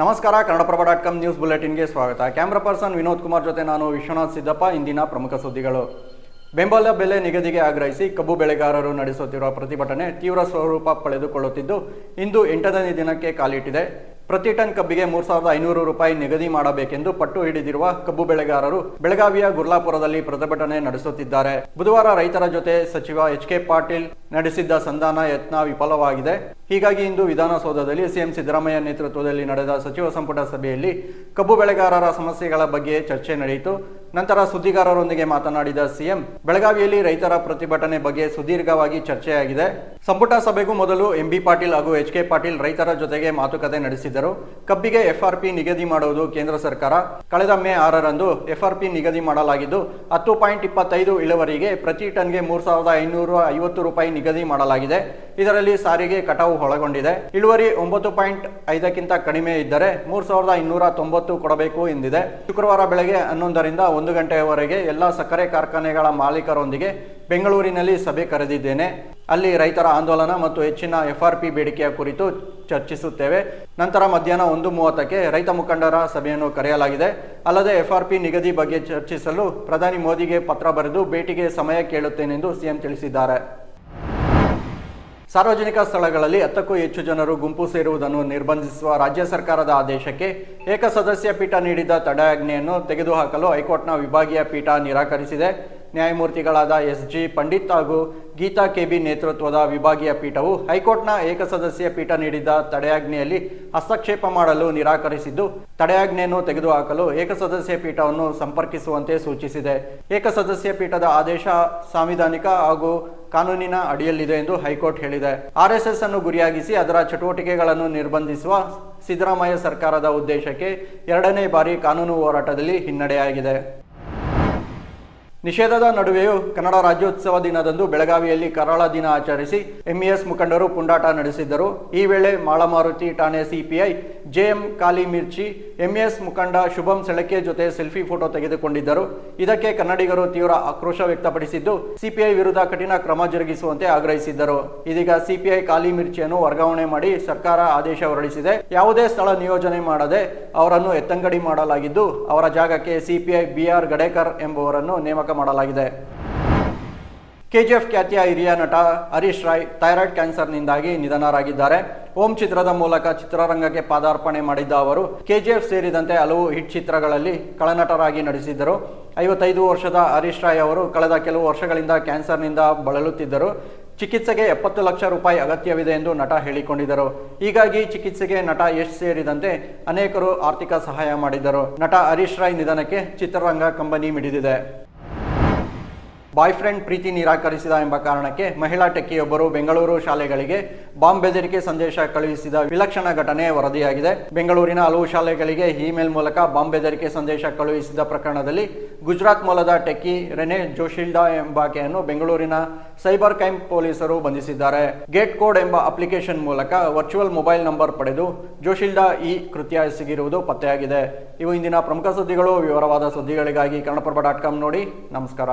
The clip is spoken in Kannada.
ನಮಸ್ಕಾರ, ಕನ್ನಡಪ್ರಭ ಡಾಟ್ ಕಾಮ್ ನ್ಯೂಸ್ ಬುಲೆಟಿನ್ಗೆ ಸ್ವಾಗತ. ಕ್ಯಾಮ್ರಾ ಪರ್ಸನ್ ವಿನೋದ್ ಕುಮಾರ್ ಜೊತೆ ನಾನು ವಿಶ್ವನಾಥ್ ಸಿದ್ದಪ್ಪ, ಇಂದಿನ ಪ್ರಮುಖ ಸುದ್ದಿಗಳು. ಬೆಂಬಲ ಬೆಲೆ ನಿಗದಿಗೆ ಆಗ್ರಹಿಸಿ ಕಬ್ಬು ಬೆಳೆಗಾರರು ನಡೆಸುತ್ತಿರುವ ಪ್ರತಿಭಟನೆ ತೀವ್ರ ಸ್ವರೂಪ ಪಡೆದುಕೊಳ್ಳುತ್ತಿದ್ದು, ಇಂದು ಎಂಟನೇ ದಿನಕ್ಕೆ ಕಾಲಿಟ್ಟಿದೆ ಪ್ರತಿ ಟನ್ ಕಬ್ಬಿಗೆ ಮೂರ್ ಸಾವಿರದ ಐನೂರು ರೂಪಾಯಿ ನಿಗದಿ ಮಾಡಬೇಕೆಂದು ಪಟ್ಟು ಹಿಡಿದಿರುವ ಕಬ್ಬು ಬೆಳೆಗಾರರು ಬೆಳಗಾವಿಯ ಗುರ್ಲಾಪುರದಲ್ಲಿ ಪ್ರತಿಭಟನೆ ನಡೆಸುತ್ತಿದ್ದಾರೆ. ಬುಧವಾರ ರೈತರ ಜೊತೆ ಸಚಿವ ಎಚ್ ಕೆ ಪಾಟೀಲ್ ನಡೆಸಿದ್ದ ಸಂಧಾನ ಯತ್ನ ವಿಫಲವಾಗಿದೆ. ಹೀಗಾಗಿ ಇಂದು ವಿಧಾನಸೌಧದಲ್ಲಿ ಸಿಎಂ ಸಿದ್ದರಾಮಯ್ಯ ನೇತೃತ್ವದಲ್ಲಿ ನಡೆದ ಸಚಿವ ಸಂಪುಟ ಸಭೆಯಲ್ಲಿ ಕಬ್ಬು ಬೆಳೆಗಾರರ ಸಮಸ್ಯೆಗಳ ಬಗ್ಗೆ ಚರ್ಚೆ ನಡೆಯಿತು. ನಂತರ ಸುದ್ದಿಗಾರರೊಂದಿಗೆ ಮಾತನಾಡಿದ ಸಿಎಂ, ಬೆಳಗಾವಿಯಲ್ಲಿ ರೈತರ ಪ್ರತಿಭಟನೆ ಬಗ್ಗೆ ಸುದೀರ್ಘವಾಗಿ ಚರ್ಚೆಯಾಗಿದೆ. ಸಂಪುಟ ಸಭೆಗೂ ಮೊದಲು ಎಂಬಿ ಪಾಟೀಲ್ ಹಾಗೂ ಎಚ್ ಕೆ ಪಾಟೀಲ್ ರೈತರ ಜೊತೆಗೆ ಮಾತುಕತೆ ನಡೆಸಿದರು. ಕಬ್ಬಿಗೆ ಎಫ್ಆರ್ಪಿ ನಿಗದಿ ಮಾಡುವುದು ಕೇಂದ್ರ ಸರ್ಕಾರ. ಕಳೆದ ಮೇ ಆರರಂದು ಎಫ್ಆರ್ಪಿ ನಿಗದಿ ಮಾಡಲಾಗಿದ್ದು, ಹತ್ತು ಪಾಯಿಂಟ್ ಇಪ್ಪತ್ತೈದು ಇಳುವರಿಗೆ ಪ್ರತಿ ಟನ್ಗೆ ಮೂರ್ ಸಾವಿರದ ಐನೂರ ಐವತ್ತು ರೂಪಾಯಿ ನಿಗದಿ ಮಾಡಲಾಗಿದೆ. ಇದರಲ್ಲಿ ಸಾರಿಗೆ ಕಟಾವು ಒಳಗೊಂಡಿದೆ. ಇಳುವರಿ ಒಂಬತ್ತು ಪಾಯಿಂಟ್ ಐದಕ್ಕಿಂತ ಕಡಿಮೆ ಇದ್ದರೆ ಮೂರ್ ಸಾವಿರದ ಇನ್ನೂರ ತೊಂಬತ್ತು ಕೊಡಬೇಕು ಎಂದಿದೆ. ಶುಕ್ರವಾರ ಬೆಳಗ್ಗೆ ಹನ್ನೊಂದರಿಂದ ಒಂದು ಗಂಟೆಯವರೆಗೆ ಎಲ್ಲ ಸಕ್ಕರೆ ಕಾರ್ಖಾನೆಗಳ ಮಾಲೀಕರೊಂದಿಗೆ ಬೆಂಗಳೂರಿನಲ್ಲಿ ಸಭೆ ಕರೆದಿದ್ದೇನೆ. ಅಲ್ಲಿ ರೈತರ ಆಂದೋಲನ ಮತ್ತು ಹೆಚ್ಚಿನ ಎಫ್ಆರ್ಪಿ ಬೇಡಿಕೆಯ ಕುರಿತು ಚರ್ಚಿಸುತ್ತೇವೆ. ನಂತರ ಮಧ್ಯಾಹ್ನ ಒಂದು ಮೂವತ್ತಕ್ಕೆ ರೈತ ಮುಖಂಡರ ಸಭೆಯನ್ನು ಕರೆಯಲಾಗಿದೆ. ಅಲ್ಲದೆ ಎಫ್ಆರ್ಪಿ ನಿಗದಿ ಬಗ್ಗೆ ಚರ್ಚಿಸಲು ಪ್ರಧಾನಿ ಮೋದಿಗೆ ಪತ್ರ ಬರೆದು ಭೇಟಿಗೆ ಸಮಯ ಕೇಳುತ್ತೇನೆಂದು ಸಿಎಂ ತಿಳಿಸಿದ್ದಾರೆ. ಸಾರ್ವಜನಿಕ ಸ್ಥಳಗಳಲ್ಲಿ ಹತ್ತಕ್ಕೂ ಹೆಚ್ಚು ಜನರು ಗುಂಪು ಸೇರುವುದನ್ನು ನಿರ್ಬಂಧಿಸುವ ರಾಜ್ಯ ಸರ್ಕಾರದ ಆದೇಶಕ್ಕೆ ಏಕಸದಸ್ಯ ಪೀಠ ನೀಡಿದ್ದ ತಡೆಯಾಜ್ಞೆಯನ್ನು ತೆಗೆದುಹಾಕಲು ಹೈಕೋರ್ಟ್ನ ವಿಭಾಗೀಯ ಪೀಠ ನಿರಾಕರಿಸಿದೆ. ನ್ಯಾಯಮೂರ್ತಿಗಳಾದ ಎಸ್ ಜಿ ಪಂಡಿತ್ ಹಾಗೂ ಗೀತಾ ಕೆಬಿ ನೇತೃತ್ವದ ವಿಭಾಗೀಯ ಪೀಠವು ಹೈಕೋರ್ಟ್ನ ಏಕಸದಸ್ಯ ಪೀಠ ನೀಡಿದ್ದ ತಡೆಯಾಜ್ಞೆಯಲ್ಲಿ ಹಸ್ತಕ್ಷೇಪ ಮಾಡಲು ನಿರಾಕರಿಸಿದ್ದು, ತಡೆಯಾಜ್ಞೆಯನ್ನು ತೆಗೆದುಹಾಕಲು ಏಕಸದಸ್ಯ ಪೀಠವನ್ನು ಸಂಪರ್ಕಿಸುವಂತೆ ಸೂಚಿಸಿದೆ. ಏಕಸದಸ್ಯ ಪೀಠದ ಆದೇಶ ಸಾಂವಿಧಾನಿಕ ಹಾಗೂ ಕಾನೂನಿನ ಅಡಿಯಲ್ಲಿದೆ ಎಂದು ಹೈಕೋರ್ಟ್ ಹೇಳಿದೆ. ಆರ್ಎಸ್ಎಸ್ ಅನ್ನು ಗುರಿಯಾಗಿಸಿ ಅದರ ಚಟುವಟಿಕೆಗಳನ್ನು ನಿರ್ಬಂಧಿಸುವ ಸಿದ್ದರಾಮಯ್ಯ ಸರ್ಕಾರದ ಉದ್ದೇಶಕ್ಕೆ ಎರಡನೇ ಬಾರಿ ಕಾನೂನು ಹೋರಾಟದಲ್ಲಿ ಹಿನ್ನಡೆಯಾಗಿದೆ. ನಿಷೇಧದ ನಡುವೆಯೂ ಕನ್ನಡ ರಾಜ್ಯೋತ್ಸವ ದಿನದಂದು ಬೆಳಗಾವಿಯಲ್ಲಿ ಕರಾಳ ದಿನ ಆಚರಿಸಿ ಎಂಇಎಸ್ ಮುಖಂಡರು ಪುಂಡಾಟ ನಡೆಸಿದ್ದರು. ಈ ವೇಳೆ ಮಾಳಮಾರುತಿ ಠಾಣೆ ಸಿಪಿಐ ಜೆಎಂ ಕಾಲಿ ಮಿರ್ಚಿ ಎಂಇಎಸ್ ಮುಖಂಡ ಶುಭಂ ಸೆಳಕೆ ಜೊತೆ ಸೆಲ್ಫಿ ಫೋಟೋ ತೆಗೆದುಕೊಂಡಿದ್ದರು. ಇದಕ್ಕೆ ಕನ್ನಡಿಗರು ತೀವ್ರ ಆಕ್ರೋಶ ವ್ಯಕ್ತಪಡಿಸಿದ್ದು ಸಿಪಿಐ ವಿರುದ್ಧ ಕಠಿಣ ಕ್ರಮ ಜರುಗಿಸುವಂತೆ ಆಗ್ರಹಿಸಿದ್ದರು. ಇದೀಗ ಸಿಪಿಐ ಕಾಲಿ ಮಿರ್ಚಿಯನ್ನು ವರ್ಗಾವಣೆ ಮಾಡಿ ಸರ್ಕಾರ ಆದೇಶ ಹೊರಡಿಸಿದೆ. ಯಾವುದೇ ಸ್ಥಳ ನಿಯೋಜನೆ ಮಾಡದೆ ಅವರನ್ನು ಎತ್ತಂಗಡಿ ಮಾಡಲಾಗಿದ್ದು, ಅವರ ಜಾಗಕ್ಕೆ ಸಿಪಿಐ ಬಿಆರ್ ಗಡೇಕರ್ ಎಂಬುವರನ್ನು ನೇಮಕ ಮಾಡಲಾಗಿದೆ. ಕೆಜಿಎಫ್ ಖ್ಯಾತಿಯ ಹಿರಿಯ ನಟ ಹರೀಶ್ ರಾಯ್ ಥೈರಾಯ್ಡ್ ಕ್ಯಾನ್ಸರ್ನಿಂದಾಗಿ ನಿಧನರಾಗಿದ್ದಾರೆ. ಓಂ ಚಿತ್ರದ ಮೂಲಕ ಚಿತ್ರರಂಗಕ್ಕೆ ಪಾದಾರ್ಪಣೆ ಮಾಡಿದ್ದ ಅವರು, ಕೆಜಿಎಫ್ ಸೇರಿದಂತೆ ಹಲವು ಹಿಟ್ ಚಿತ್ರಗಳಲ್ಲಿ ಕಳನಟರಾಗಿ ನಟಿಸಿದ್ದರು. ಐವತ್ತೈದು ವರ್ಷದ ಹರೀಶ್ ರಾಯ್ ಅವರು ಕಳೆದ ಕೆಲವು ವರ್ಷಗಳಿಂದ ಕ್ಯಾನ್ಸರ್ನಿಂದ ಬಳಲುತ್ತಿದ್ದರು. ಚಿಕಿತ್ಸೆಗೆ ಎಪ್ಪತ್ತು ಲಕ್ಷ ರೂಪಾಯಿ ಅಗತ್ಯವಿದೆ ಎಂದು ನಟ ಹೇಳಿಕೊಂಡಿದ್ದರು. ಹೀಗಾಗಿ ಚಿಕಿತ್ಸೆಗೆ ನಟ ಯಶ್ ಸೇರಿದಂತೆ ಅನೇಕರು ಆರ್ಥಿಕ ಸಹಾಯ ಮಾಡಿದ್ದರು. ನಟ ಹರೀಶ್ ರಾಯ್ ನಿಧನಕ್ಕೆ ಚಿತ್ರರಂಗ ಕಂಬನಿ ಮಿಡಿದಿದೆ. ಬಾಯ್ ಫ್ರೆಂಡ್ ಪ್ರೀತಿ ನಿರಾಕರಿಸಿದ ಎಂಬ ಕಾರಣಕ್ಕೆ ಮಹಿಳಾ ಟೆಕ್ಕಿಯೊಬ್ಬರು ಬೆಂಗಳೂರು ಶಾಲೆಗಳಿಗೆ ಬಾಂಬ್ ಬೆದರಿಕೆ ಸಂದೇಶ ಕಳುಹಿಸಿದ ವಿಲಕ್ಷಣ ಘಟನೆ ವರದಿಯಾಗಿದೆ. ಬೆಂಗಳೂರಿನ ಹಲವು ಶಾಲೆಗಳಿಗೆ ಇಮೇಲ್ ಮೂಲಕ ಬಾಂಬ್ ಬೆದರಿಕೆ ಸಂದೇಶ ಕಳುಹಿಸಿದ ಪ್ರಕರಣದಲ್ಲಿ ಗುಜರಾತ್ ಮೂಲದ ಟೆಕ್ಕಿ ರೆನೆ ಜೋಶಿಲ್ಡಾ ಎಂಬಾಕೆಯನ್ನು ಬೆಂಗಳೂರಿನ ಸೈಬರ್ ಕ್ರೈಮ್ ಪೊಲೀಸರು ಬಂಧಿಸಿದ್ದಾರೆ. ಗೇಟ್ ಕೋಡ್ ಎಂಬ ಅಪ್ಲಿಕೇಶನ್ ಮೂಲಕ ವರ್ಚುವಲ್ ಮೊಬೈಲ್ ನಂಬರ್ ಪಡೆದು ಜೋಶಿಲ್ಡಾ ಈ ಕೃತ್ಯ ಎಸಗಿರುವುದು ಪತ್ತೆಯಾಗಿದೆ. ಇವು ಇಂದಿನ ಪ್ರಮುಖ ಸುದ್ದಿಗಳು. ವಿವರವಾದ ಸುದ್ದಿಗಳಿಗಾಗಿ ಕನ್ನಡಪ್ರಭ ಡಾಟ್ ಕಾಮ್ ನೋಡಿ. ನಮಸ್ಕಾರ.